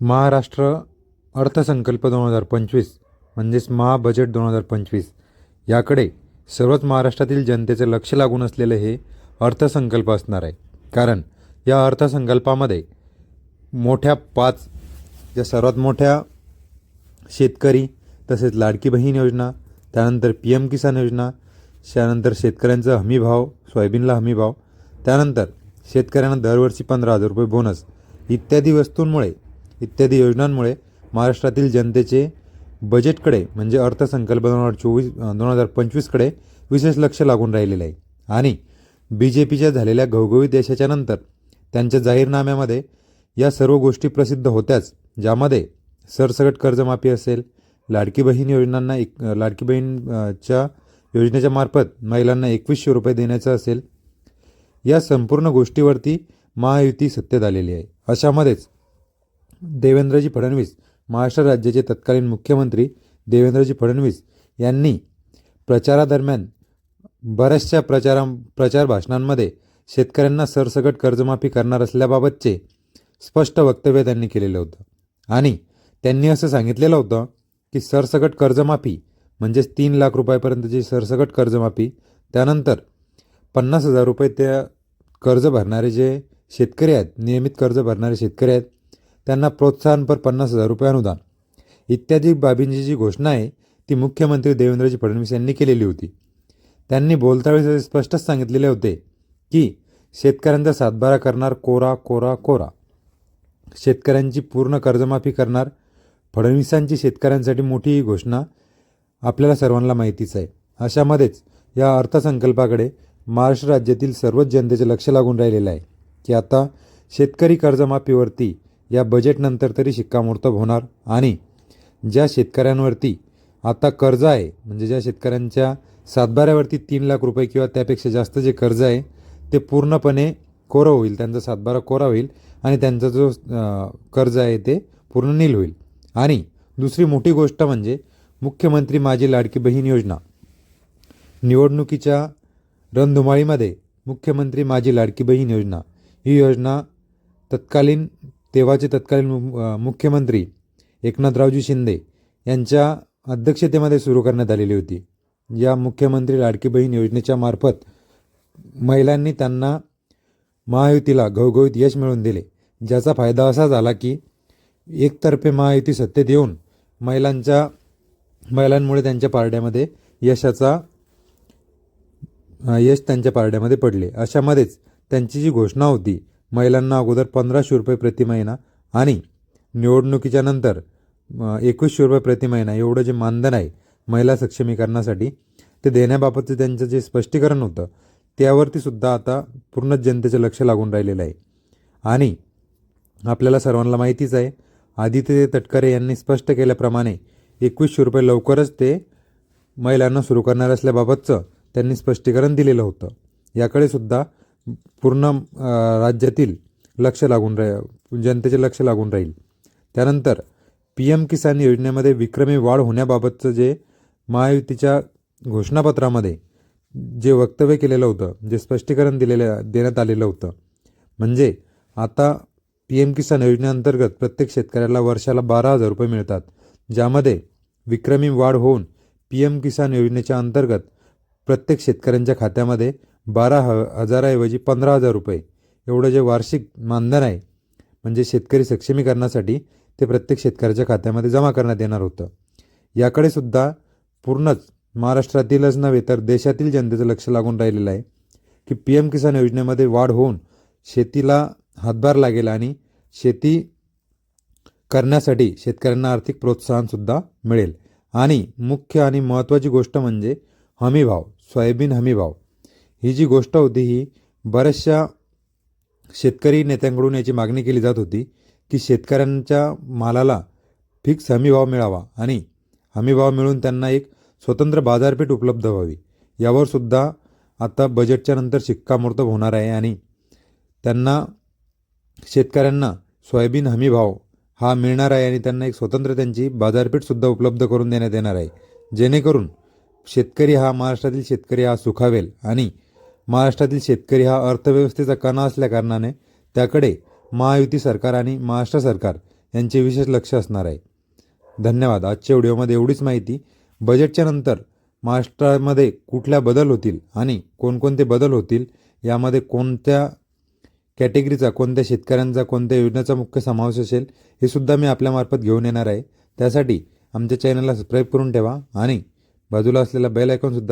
महाराष्ट्र अर्थसंकल्प दोन हजार पंचवीस म्हणजेच महाबजेट दोन हजार पंचवीस याकडे सर्वच महाराष्ट्रातील जनतेचं लक्ष लागून असलेलं हे अर्थसंकल्प असणार आहे. कारण या अर्थसंकल्पामध्ये मोठ्या पाच ज्या सर्वात मोठ्या शेतकरी तसेच लाडकी बहीण योजना त्यानंतर पी एम किसान योजना त्यानंतर शेतकऱ्यांचा हमीभाव सोयाबीनला हमीभाव त्यानंतर शेतकऱ्यांना दरवर्षी पंधरा हजार रुपये बोनस इत्यादी वस्तूंमुळे इत्यादी योजनांमुळे महाराष्ट्रातील जनतेचे बजेटकडे म्हणजे अर्थसंकल्प दोन हजार चोवीस दोन हजार पंचवीसकडे विशेष लक्ष लागून राहिलेलं आहे. आणि बी जे पीच्या झालेल्या घवघवीत यशाच्या नंतर त्यांच्या जाहीरनाम्यामध्ये या सर्व गोष्टी प्रसिद्ध होत्याच ज्यामध्ये सरसकट कर्जमाफी असेल लाडकी बहीण योजनांना एक लाडकी बहीणच्या योजनेच्या मार्फत महिलांना एकवीसशे रुपये देण्याचं असेल या संपूर्ण गोष्टीवरती महायुती सत्तेत आलेली आहे. अशामध्येच देवेंद्रजी फडणवीस महाराष्ट्र राज्याचे तत्कालीन मुख्यमंत्री देवेंद्रजी फडणवीस यांनी प्रचारादरम्यान बऱ्याचशा प्रचारा प्रचार भाषणांमध्ये शेतकऱ्यांना सरसकट कर्जमाफी करणार असल्याबाबतचे स्पष्ट वक्तव्य त्यांनी केलेलं होतं. आणि त्यांनी असं सांगितलेलं होतं की सरसकट कर्जमाफी म्हणजेच तीन लाख रुपयापर्यंतची सरसकट कर्जमाफी त्यानंतर पन्नास हजार रुपये त्या कर्ज भरणारे जे शेतकरी आहेत नियमित कर्ज भरणारे शेतकरी आहेत त्यांना प्रोत्साहनपर पन्नास हजार रुपये अनुदान. इत्यादी बाबींची जी घोषणा आहे ती मुख्यमंत्री देवेंद्रजी फडणवीस यांनी केलेली होती. त्यांनी बोलतावेळी स्पष्टच सांगितलेले होते की शेतकऱ्यांचा सातबारा करणार कोरा कोरा कोरा. शेतकऱ्यांची पूर्ण कर्जमाफी करणार फडणवीसांची शेतकऱ्यांसाठी मोठी ही घोषणा आपल्याला सर्वांना माहितीच आहे. अशामध्येच या अर्थसंकल्पाकडे महाराष्ट्र राज्यातील सर्वच जनतेचे लक्ष लागून राहिलेलं आहे की आता शेतकरी कर्जमाफीवरती या बजेटनंतर तरी शिक्कामोर्तब होणार. आणि ज्या शेतकऱ्यांवरती आता कर्ज आहे म्हणजे ज्या शेतकऱ्यांच्या सातबाऱ्यावरती तीन लाख रुपये किंवा त्यापेक्षा जास्त जे कर्ज आहे ते पूर्णपणे कोरं होईल. त्यांचा सातबारा कोरा होईल आणि त्यांचा जो कर्ज आहे ते पूर्ण नील होईल. आणि दुसरी मोठी गोष्ट म्हणजे मुख्यमंत्री माझी लाडकी बहीण योजना. निवडणुकीच्या रणधुमाळीमध्ये मुख्यमंत्री माझी लाडकी बहीण योजना. ही योजना तत्कालीन तेव्हाचे तत्कालीन मु- मुख्यमंत्री एकनाथरावजी शिंदे यांच्या अध्यक्षतेमध्ये सुरू करण्यात आलेली होती. या मुख्यमंत्री लाडकी बहीण योजनेच्या मार्फत महिलांनी त्यांना महायुतीला घवघवीत यश मिळवून दिले. ज्याचा फायदा असा झाला की एकतर्फे महायुती सत्तेत येऊन महिलांच्या महिलांमुळे त्यांच्या पारड्यामध्ये यशाचा यश त्यांच्या पारड्यामध्ये पडले. अशामध्येच त्यांची जी घोषणा होती महिलांना अगोदर पंधराशे रुपये प्रति महिना आणि निवडणुकीच्या नंतर एकवीसशे रुपये प्रति महिना एवढं जे मानधन आहे महिला सक्षमीकरणासाठी ते देण्याबाबतचं त्यांचं जे स्पष्टीकरण होतं त्यावरती सुद्धा आता पूर्ण जनतेचं लक्ष लागून राहिलेलं आहे. आणि आपल्याला सर्वांना माहितीच आहे आदित्य तटकरे यांनी स्पष्ट केल्याप्रमाणे एकवीसशे रुपये लवकरच ते महिलांना सुरू करणार असल्याबाबतचं त्यांनी स्पष्टीकरण दिलेलं होतं. याकडे सुद्धा पूर्ण राज्यातील लक्ष लागून राह जनतेचे लक्ष लागून राहील. त्यानंतर पी एम किसान योजनेमध्ये विक्रमी वाढ होण्याबाबतचं जे महायुतीच्या घोषणापत्रामध्ये जे वक्तव्य केलेलं होतं जे स्पष्टीकरण दिलेलं देण्यात आलेलं होतं म्हणजे आता पी एम किसान योजनेअंतर्गत प्रत्येक शेतकऱ्याला वर्षाला बारा हजार रुपये मिळतात ज्यामध्ये विक्रमी वाढ होऊन पी एम किसान योजनेच्या अंतर्गत प्रत्येक शेतकऱ्यांच्या खात्यामध्ये बारा ह हजाराऐवजी पंधरा हजार रुपये. एवढं जे वार्षिक मानधन आहे म्हणजे शेतकरी सक्षमीकरणासाठी ते प्रत्येक शेतकऱ्याच्या खात्यामध्ये जमा करण्यात येणार होतं. याकडे सुद्धा पूर्णच महाराष्ट्रातीलच नव्हे तर देशातील जनतेचं लक्ष लागून राहिलेलं आहे की पी एम किसान योजनेमध्ये वाढ होऊन शेतीला हातभार लागेल आणि शेती करण्यासाठी शेतकऱ्यांना आर्थिक प्रोत्साहनसुद्धा मिळेल. आणि मुख्य आणि महत्त्वाची गोष्ट म्हणजे हमीभाव सोयाबीन हमीभाव. ही जी गोष्ट होती ही बऱ्याचशा शेतकरी नेत्यांकडून याची मागणी केली जात होती की शेतकऱ्यांच्या मालाला फिक्स हमीभाव मिळावा आणि हमीभाव मिळून त्यांना एक स्वतंत्र बाजारपेठ उपलब्ध व्हावी. यावर सुद्धा आता बजेटच्या नंतर शिक्कामोर्तब होणार आहे आणि त्यांना शेतकऱ्यांना सोयाबीन हमीभाव हा मिळणार आहे आणि त्यांना एक स्वतंत्र त्यांची बाजारपेठसुद्धा उपलब्ध करून देण्यात येणार आहे. जेणेकरून शेतकरी हा महाराष्ट्रातील शेतकरी हा सुखावेल आणि महाराष्ट्रातील शेतकरी हा अर्थव्यवस्थेचा कणा असल्याकारणाने त्याकडे महायुती सरकार आणि महाराष्ट्र सरकार यांचे विशेष लक्ष असणार आहे. धन्यवाद. आजच्या व्हिडिओमध्ये एवढीच माहिती. बजेटच्या नंतर महाराष्ट्रामध्ये कुठल्या बदल होतील आणि कोणकोणते बदल होतील यामध्ये कोणत्या कॅटेगरीचा कोणत्या शेतकऱ्यांचा कोणत्या योजनेचा मुख्य समावेश असेल हे सुद्धा मी आपल्यामार्फत घेऊन येणार आहे. त्यासाठी आमच्या चॅनलला सबस्क्राईब करून ठेवा आणि बाजूला असलेला बेल आयकॉनसुद्धा